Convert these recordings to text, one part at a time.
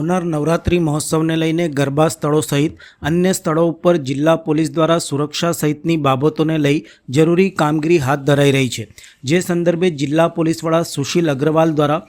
આવનાર નવરાત્રિ મહોત્સવને લઈને ગરબા સ્થળો સહિત અન્ય સ્થળો ઉપર જિલ્લા પોલીસ દ્વારા સુરક્ષા સહિતની બાબતોને લઈ જરૂરી કામગીરી હાથ ધરાઈ રહી છે. જે સંદર્ભે જિલ્લા પોલીસ વડા સુશીલ અગ્રવાલ દ્વારા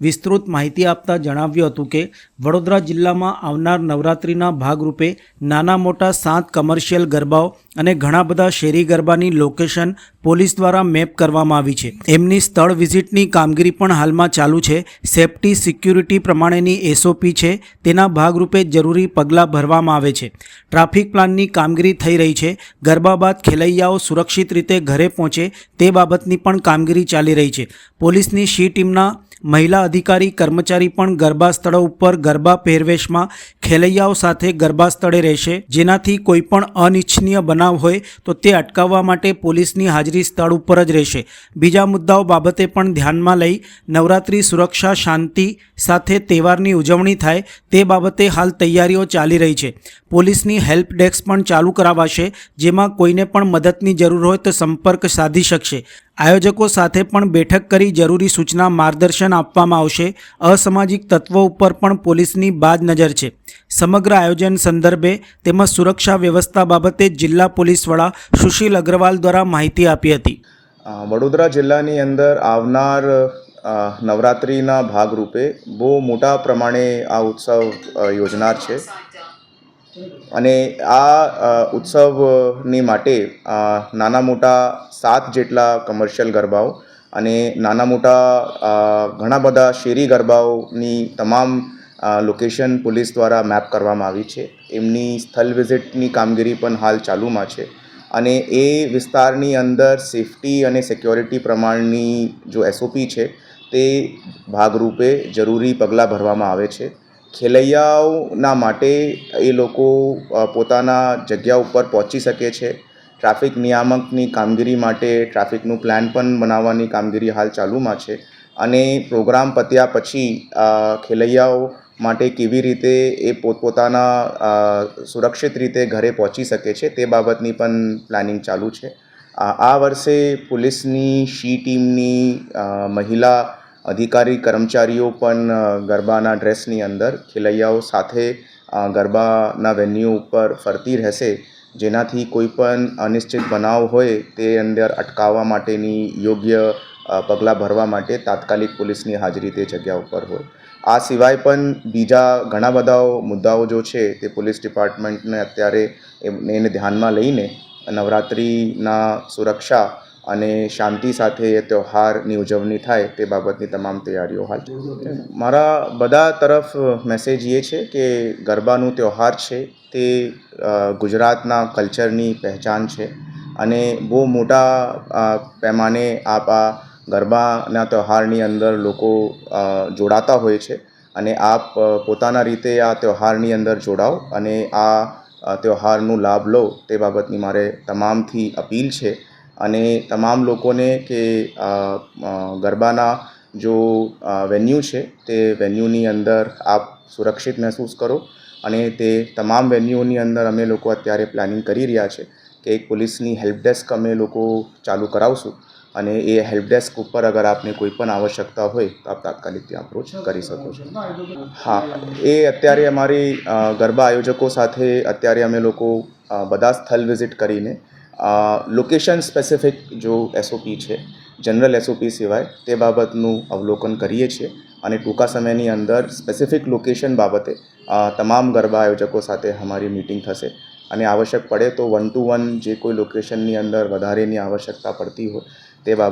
વિસ્તૃત માહિતી આપતા જણાવ્યું હતું કે, વડોદરા જિલ્લામાં આવનાર નવરાત્રિના ભાગરૂપે નાના મોટા સાત કમર્શિયલ ગરબાઓ અને ઘણા બધા શેરી ગરબાની લોકેશન પોલીસ દ્વારા મેપ કરવામાં આવી છે. એમની સ્થળ વિઝિટની કામગીરી પણ હાલમાં ચાલુ છે. સેફટી સિક્યુરિટી પ્રમાણેની એસઓપી છે. તેના ભાગરૂપે જરૂરી પગલાં ભરવામાં આવે છે. ટ્રાફિક પ્લાનની કામગીરી થઈ રહી છે. ગરબા બાદ ખેલૈયાઓ સુરક્ષિત રીતે ઘરે પહોંચે તે બાબતની પણ કામગીરી ચાલી રહી છે. પોલીસની શી ટીમના મહિલા અધિકારી, કર્મચારી પણ ગરબા સ્થળો ઉપર ગરબા પહેરવેશમાં ખેલૈયાઓ સાથે ગરબા સ્થળે રહેશે. જેનાથી કોઈપણ અનિચ્છનીય બનાવ હોય તો તે અટકાવવા માટે પોલીસની હાજરી સ્થળ ઉપર જ રહેશે. બીજા મુદ્દાઓ બાબતે પણ ધ્યાનમાં લઈ નવરાત્રિ સુરક્ષા, શાંતિ સાથે તહેવારની ઉજવણી થાય તે બાબતે હાલ તૈયારીઓ ચાલી રહી છે. પોલીસની હેલ્પ ડેસ્ક પણ ચાલુ કરાવાશે, જેમાં કોઈને પણ મદદની જરૂર હોય તો સંપર્ક સાધી શકશે. આયોજકો સાથે પણ બેઠક કરી જરૂરી સૂચના માર્ગદર્શન આપવામાં આવશે. અસામાજિક તત્વો ઉપર પણ પોલીસની બાજ નજર છે. સમગ્ર આયોજન સંદર્ભે તેમજ સુરક્ષા વ્યવસ્થા બાબતે જિલ્લા પોલીસ વડા સુશીલ અગ્રવાલ દ્વારા માહિતી આપી હતી. વડોદરા જિલ્લાની અંદર આવનાર નવરાત્રિના ભાગરૂપે બહુ મોટા પ્રમાણે આ ઉત્સવ યોજનાર છે. અને આ ઉત્સવની માટે નાના મોટા સાત જેટલા કમર્શિયલ ગરબાઓ અને નાના મોટા ઘણા બધા શેરી ગરબાઓની તમામ લોકેશન પોલીસ દ્વારા મેપ કરવામાં આવી છે. એમની સ્થળ વિઝિટની કામગીરી પણ હાલ ચાલુમાં છે. અને એ વિસ્તારની અંદર સેફટી અને સિક્યોરિટી પ્રમાણની જો એસઓપી છે, તે ભાગરૂપે જરૂરી પગલાં ભરવામાં આવે છે. ખેલૈયાઓના માટે એ લોકો પોતાના જગ્યા ઉપર પહોંચી શકે છે. ટ્રાફિક નિયામકની કામગીરી માટે, ટ્રાફિકનું પ્લાન પણ બનાવવાની કામગીરી હાલ ચાલુમાં છે. અને પ્રોગ્રામ પત્યા પછી ખેલૈયાઓ માટે કેવી રીતે એ પોતપોતાના સુરક્ષિત રીતે ઘરે પહોંચી શકે છે તે બાબતની પણ પ્લાનિંગ ચાલુ છે. આ વર્ષે પોલીસની, શી ટીમની મહિલા અધિકારી કર્મચારીઓ પણ ગરબાના ડ્રેસની અંદર ખેલૈયાઓ સાથે ગરબાના વેન્યુ ઉપર ફરતી રહેશે. જેનાથી કોઈ પણ અનિશ્ચિત બનાવ હોય તે અંદર અટકાવવા માટેની યોગ્ય પગલાં ભરવા માટે તાત્કાલિક પોલીસની હાજરી તે જગ્યા ઉપર હોય. આ સિવાય પણ બીજા ઘણા બધા મુદ્દાઓ જો છે તે પોલીસ ડિપાર્ટમેન્ટને અત્યારે એને ધ્યાનમાં લઈને નવરાત્રિના સુરક્ષા અને શાંતિ સાથે એ તહેવારની ઉજવણી થાય તે બાબતની તમામ તૈયારીઓ હાલ. મારા બધા તરફ મેસેજ એ છે કે ગરબાનું તહેવાર છે તે ગુજરાતના કલ્ચરની પહેચાન છે અને બહુ મોટા પેમાને આપ આ ગરબાના તહેવારની અંદર લોકો જોડાતા હોય છે અને આપ પોતાના રીતે આ તહેવારની અંદર જોડાઓ અને આ અ, તહેવારનો લાભ લો તે બાબતની મારે તમામથી અપીલ છે અને તમામ લોકોને કે ગરબાના જો વેન્યુ છે, તે વેન્યુની અંદર આપ સુરક્ષિત મહેસૂસ કરો અને તે તમામ વેન્યુની અંદર અમે લોકો અત્યારે પ્લાનિંગ કરી રહ્યા છે કે એક પોલીસની હેલ્પ ડેસ્ક અમે લોકો ચાલુ કરાવશું અને એ હેલ્પ ડેસ્ક ઉપર અગર આપને કોઈ પણ આવશ્યકતા હોય તો આપ તાત્કાલિક ત્યાં અપ્રોચ કરી શકો છો. હા, એ અત્યારે અમારી ગરબા આયોજકો સાથે અત્યારે અમે લોકો બધા સ્થળ વિઝિટ કરીને લોકેશન સ્પેસિફિક જો એસઓપી છે જનરલ એસઓપી સિવાય તે બાબતનું અવલોકન કરીએ છીએ અને ટૂંકા સમયની અંદર સ્પેસિફિક લોકેશન બાબતે તમામ ગરબા આયોજકો સાથે અમારી મિટિંગ થશે. અને આવશ્યક પડે તો વન ટુ વન જે કોઈ લોકેશનની અંદર વધારેની આવશ્યકતા પડતી હોય તે બાબત